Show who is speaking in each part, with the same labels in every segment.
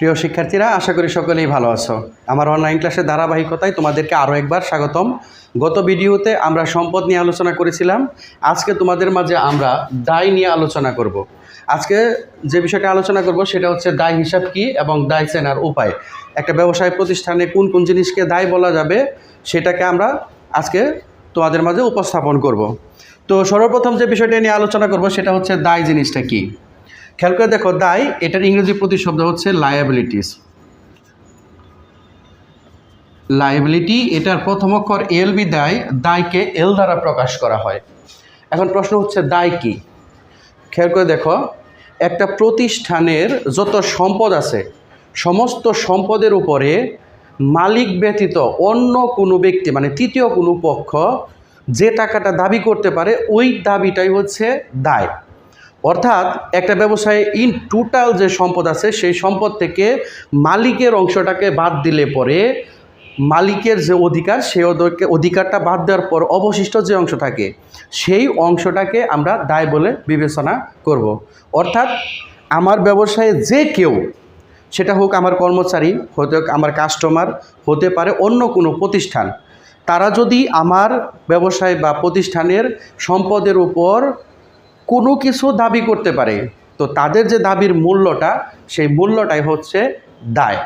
Speaker 1: প্রিয় শিক্ষার্থীরা, আশা করি সকলেই ভালো আছো। আমার অনলাইন ক্লাসের ধারাবাহিকতায় তোমাদেরকে আরও একবার স্বাগতম। গত ভিডিওতে আমরা সম্পদ নিয়ে আলোচনা করেছিলাম। আজকে তোমাদের মাঝে আমরা দায় নিয়ে আলোচনা করব। আজকে যে বিষয়টা আলোচনা করব সেটা হচ্ছে দায় হিসাব কি এবং দায় চেনার উপায়। একটা ব্যবসায় প্রতিষ্ঠানে কোন কোন জিনিসকে দায় বলা যাবে সেটাকে আমরা আজকে তোমাদের মাঝে উপস্থাপন করব। তো সর্বপ্রথম যে বিষয়টা নিয়ে আলোচনা করব সেটা হচ্ছে দায় জিনিসটা কি? খেয়াল করে দেখো দায় এটার ইংরেজি প্রতিশব্দ হচ্ছে লায়াবিলিটিস লায়াবিলিটি এটার প্রথম অক্ষর এল বি দায় দায়কে এল দ্বারা প্রকাশ করা হয়। এখন প্রশ্ন হচ্ছে দায় কি? খেয়াল করে দেখো, একটা প্রতিষ্ঠানের যত সম্পদ আছে, সমস্ত সম্পদের উপরে মালিক ব্যতীত অন্য কোনো ব্যক্তি মানে তৃতীয় কোনো পক্ষ যে টাকাটা দাবি করতে পারে, ওই দাবিটাই হচ্ছে দায়। অর্থাৎ একটা ব্যবসায়ে ইন টোটাল যে সম্পদ আছে, সেই সম্পদ থেকে মালিকের অংশটাকে বাদ দিলে পরে মালিকের যে অধিকার, সেই অধি- অধিকারটা বাদ দেওয়ার পর অবশিষ্ট যে অংশ থাকে, সেই অংশটাকে আমরা দায় বলে বিবেচনা করব। অর্থাৎ আমার ব্যবসায়ে যে কেউ, সেটা হোক আমার কর্মচারী, হতে হোক আমার কাস্টমার হতে পারে অন্য কোনো প্রতিষ্ঠান, তারা যদি আমার ব্যবসায় বা প্রতিষ্ঠানের সম্পদের উপর কোনো কিছু দাবি করতে পারে। তো তাদের যে দাবির মূল্যটা, সেই মূল্যটাই হচ্ছে দায়।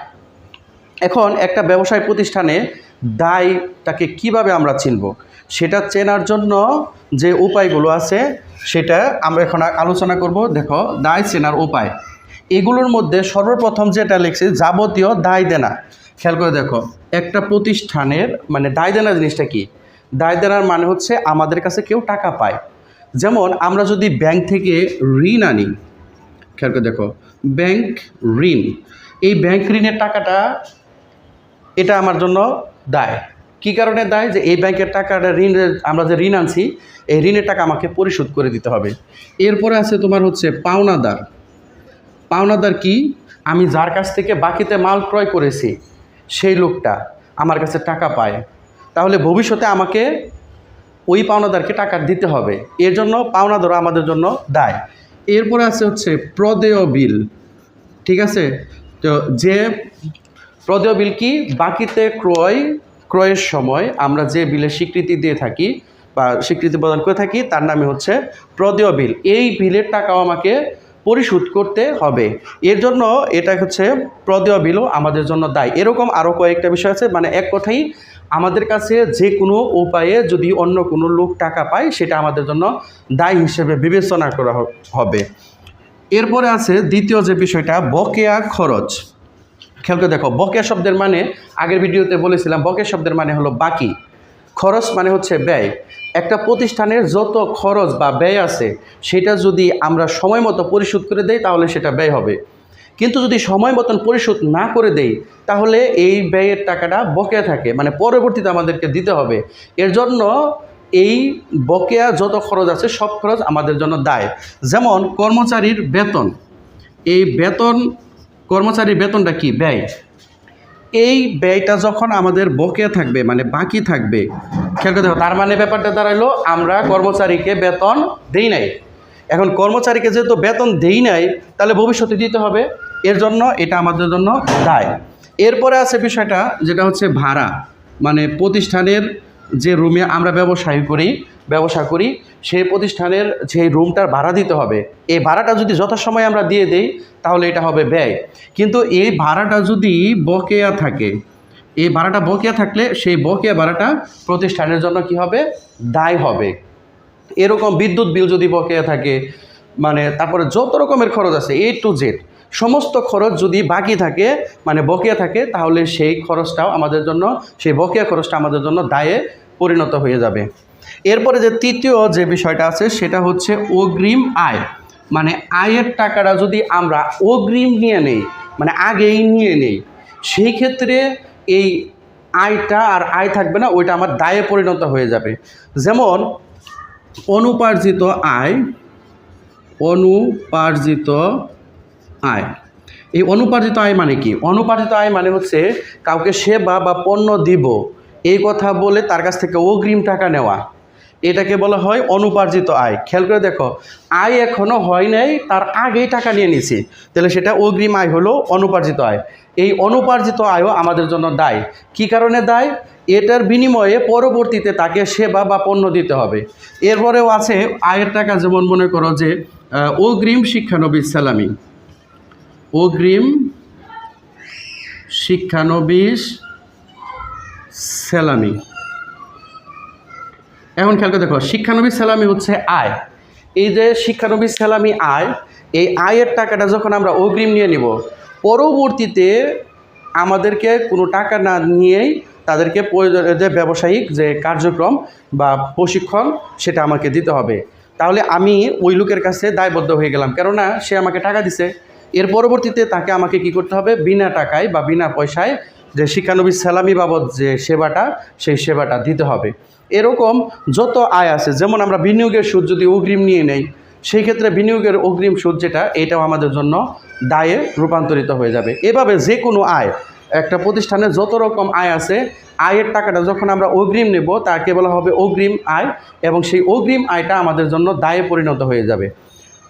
Speaker 1: এখন একটা ব্যবসায় প্রতিষ্ঠানে দায়টাকে কীভাবে আমরা চিনব? সেটা চেনার জন্য যে উপায়গুলো আছে, সেটা আমরা এখন আলোচনা করব। দেখো, দায় চেনার উপায়। এগুলোর মধ্যে সর্বপ্রথম যেটা লিখছে, যাবতীয় দায় দেনা। খেয়াল করে দেখো, একটা প্রতিষ্ঠানের মানে দায় দেনা জিনিসটা কি? দায় দেনার মানে হচ্ছে আমাদের কাছে কেউ টাকা পায়। যেমন আমরা যদি ব্যাংক থেকে ঋণ আনি, খেয়াল করে দেখো, ব্যাংক ঋণ, এই ব্যাংক ঋণের টাকাটা এটা আমার জন্য দায়। কি কারণে দায়? যে এই ব্যাংকের টাকাটা ঋণ আমরা যে ঋণ আনছি, এই ঋণের টাকা আমাকে পরিশোধ করে দিতে হবে। এরপরে আছে তোমার হচ্ছে পাওনাদার। পাওনাদার কি? আমি যার কাছ থেকে বাকিতে মাল ক্রয় করেছি, সেই লোকটা আমার কাছে টাকা পায়। তাহলে ভবিষ্যতে আমাকে ওই পাওনাদারকে টাকা দিতে হবে। এর জন্য পাওনাদারও আমাদের জন্য দায়। এরপরে আছে হচ্ছে প্রদেয় বিল। ঠিক আছে? তো যে প্রদেয় বিল কি? বাকিতে ক্রয়, ক্রয়ের সময় আমরা যে বিলের স্বীকৃতি দিয়ে থাকি বা স্বীকৃতি প্রদান করে থাকি, তার নামে হচ্ছে প্রদেয় বিল। এই বিলের টাকাও আমাকে পরিশোধ করতে হবে। এর জন্য এটা হচ্ছে প্রদেয় বিলও আমাদের জন্য দায়। এরকম আরও কয়েকটা বিষয় আছে। মানে এক কথাই আমাদের কাছে যে কোনো উপায়ে যদি অন্য কোনো লোক টাকা পায়, সেটা আমাদের জন্য দায় হিসেবে বিবেচনা করা হবে। এরপরে আছে দ্বিতীয় যে বিষয়টা, বকেয়া খরচ। খেয়াল করে দেখো, বকেয়া শব্দের মানে আগের ভিডিওতে বলেছিলাম, বকেয়া শব্দের মানে হলো বাকি। খরচ মানে হচ্ছে ব্যয়। একটা প্রতিষ্ঠানের যত খরচ বা ব্যয় আছে, সেটা যদি আমরা সময় মতো পরিশোধ করে দেই, তাহলে সেটা ব্যয় হবে। কিন্তু যদি সময় মতন পরিশোধ না করে দেই, তাহলে এই ব্যয়ের টাকাটা বকেয়া থাকে। মানে পরবর্তীতে আমাদেরকে দিতে হবে। এর জন্য এই বকেয়া যত খরচ আছে, সব খরচ আমাদের জন্য দায়। যেমন কর্মচারীর বেতন। এই বেতন, কর্মচারীর বেতনটা কি? ব্যয়। এই ব্যয়টা যখন আমাদের বকেয়া থাকবে মানে বাকি থাকবে, খেয়াল করে দেখো তার মানে ব্যাপারটা দাঁড়াইলো আমরা কর্মচারীকে বেতন দেই নাই। এখন কর্মচারীকে যেহেতু বেতন দেই নাই, তাহলে ভবিষ্যতে দিতে হবে। এর জন্য এটা আমাদের জন্য দায়। এরপরে আছে বিষয়টা, যেটা হচ্ছে ভাড়া। মানে প্রতিষ্ঠানের যে রুমে আমরা ব্যবসায় করি, ব্যবসা করি, সেই প্রতিষ্ঠানের যে রুমটার ভাড়া দিতে হবে। এই ভাড়াটা যদি যথাসময়ে আমরা দিয়ে দেই, তাহলে এটা হবে ব্যয়। কিন্তু এই ভাড়াটা যদি বকেয়া থাকে, এই ভাড়াটা বকেয়া থাকলে সেই বকেয়া ভাড়াটা প্রতিষ্ঠানের জন্য কি হবে? দায় হবে। এরকম বিদ্যুৎ বিল যদি বকেয়া থাকে মানে তারপরে যত রকমের খরচ আছে এ টু জেড সমস্ত খরচ যদি বাকি থাকে মানে বকেয়া থাকে, তাহলে সেই খরচটাও আমাদের জন্য, সেই বকেয়া খরচটা আমাদের জন্য দায়ে পরিণত হয়ে যাবে। এরপরে যে তৃতীয় যে বিষয়টা আছে, সেটা হচ্ছে অগ্রিম আয়। মানে আয়ের টাকাটা যদি আমরা অগ্রিম নিয়ে নেই মানে আগেই নিয়ে নেই, সেই ক্ষেত্রে এই আয়টা আর আয় থাকবে না, ওইটা আমার দায়ে পরিণত হয়ে যাবে। যেমন অনুপার্জিত আয় অনুপার্জিত আয়। এই অনুপার্জিত আয় মানে কি? অনুপার্জিত আয় মানে হচ্ছে কাউকে সেবা বা পণ্য দিব, এই কথা বলে তার কাছ থেকে অগ্রিম টাকা নেওয়া। এটাকে বলা হয় অনুপার্জিত আয়। খেয়াল করে দেখো, আয় এখনও হয় নাই, তার আগেই টাকা নিয়ে নিছি তাহলে সেটা অগ্রিম আয় হলো অনুপার্জিত আয়। এই অনুপার্জিত আয়ও আমাদের জন্য দায়। কি কারণে দায়? এটার বিনিময়ে পরবর্তীতে তাকে সেবা বা পণ্য দিতে হবে। এরপরেও আছে আয়ের টাকা যেমন মনে করো যে অগ্রিম শিক্ষানবিশ সালামি। অগ্রিম শিক্ষানবিশ সেলামি। এখন খেয়াল করে দেখো শিক্ষানবিশ সেলামি হচ্ছে আয়। এই যে শিক্ষানবিশ সেলামি আয়, এই আয়ের টাকাটা যখন আমরা অগ্রিম নিয়ে নিব, পরবর্তীতে আমাদেরকে কোনো টাকা না নিয়েই তাদেরকে প্রয়োজন- যে ব্যবসায়িক যে কার্যক্রম বা প্রশিক্ষণ, সেটা আমাকে দিতে হবে। তাহলে আমি ওই লোকের কাছে দায়বদ্ধ হয়ে গেলাম। কেননা সে আমাকে টাকা দিছে। এর পরবর্তীতে তাকে আমাকে কি করতে হবে? বিনা টাকায় বা বিনা পয়সায় যে শিক্ষানবিশ সালামি বাবদ যে সেবাটা, সেই সেবাটা দিতে হবে। এরকম যত আয় আছে, যেমন আমরা বিনিয়োগের সুদ যদি অগ্রিম নিয়ে নেই, সেই ক্ষেত্রে বিনিয়োগের অগ্রিম সুদ যেটা, এটাও আমাদের জন্য দায়ে রূপান্তরিত হয়ে যাবে। এভাবে যে কোনো আয়, একটা প্রতিষ্ঠানে যত রকম আয় আছে, আয়ের টাকাটা যখন আমরা অগ্রিম নেব, তাকে বলা হবে অগ্রিম আয়, এবং সেই অগ্রিম আয়টা আমাদের জন্য দায়ে পরিণত হয়ে যাবে।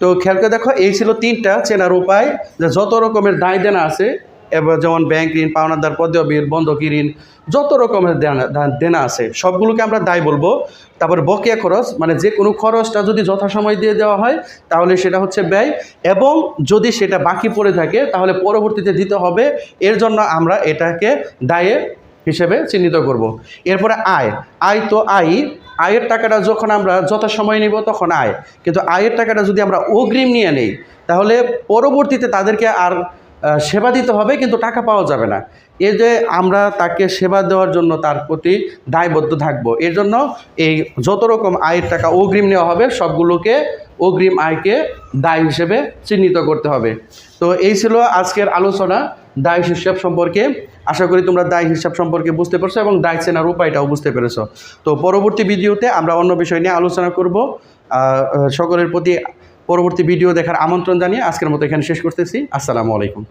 Speaker 1: তো খেয়াল করে দেখো, এই ছিল তিনটা চেনার উপায়, যে যত রকমের দায় দেনা আছে এবার যেমন ব্যাংক ঋণ, পাওনাদার পদেয় বিল, বন্ধকি ঋণ, যত রকমের দেনা আছে, সবগুলোকে আমরা দায় বলব। তারপর বকেয়া খরচ মানে যে কোনো খরচটা যদি যথাসময় দিয়ে দেওয়া হয়, তাহলে সেটা হচ্ছে ব্যয়। এবং যদি সেটা বাকি পড়ে থাকে, তাহলে পরবর্তীতে দিতে হবে। এর জন্য আমরা এটাকে দায়ে হিসেবে চিহ্নিত করব। এরপরে আয়। আয় তো আয়। আয়ের টাকাটা যখন আমরা যথাসময় নিব, তখন আয়। কিন্তু আয়ের টাকাটা যদি আমরা অগ্রিম নিয়ে নেই, তাহলে পরবর্তীতে তাদেরকে আর সেবা দিতে হবে, কিন্তু টাকা পাওয়া যাবে না। এ যে আমরা তাকে সেবা দেওয়ার জন্য তার প্রতি দায়বদ্ধ থাকব, এর জন্য এই যত রকম আয়ের টাকা অগ্রিম নেওয়া হবে, সবগুলোকে অগ্রিম আয়কে দায় হিসেবে চিহ্নিত করতে হবে। তো এই ছিল আজকের আলোচনা দায় হিসাব সম্পর্কে। আশা করি তোমরা দায় হিসাব সম্পর্কে বুঝতে পারছ এবং দায় চেনার উপায়টাও বুঝতে পেরেছ। তো পরবর্তী ভিডিওতে আমরা অন্য বিষয় নিয়ে আলোচনা করব। সকলের প্রতি পরবর্তী ভিডিও দেখার আমন্ত্রণ জানিয়ে আজকের মতো এখানে শেষ করতেছি। আসসালামু আলাইকুম।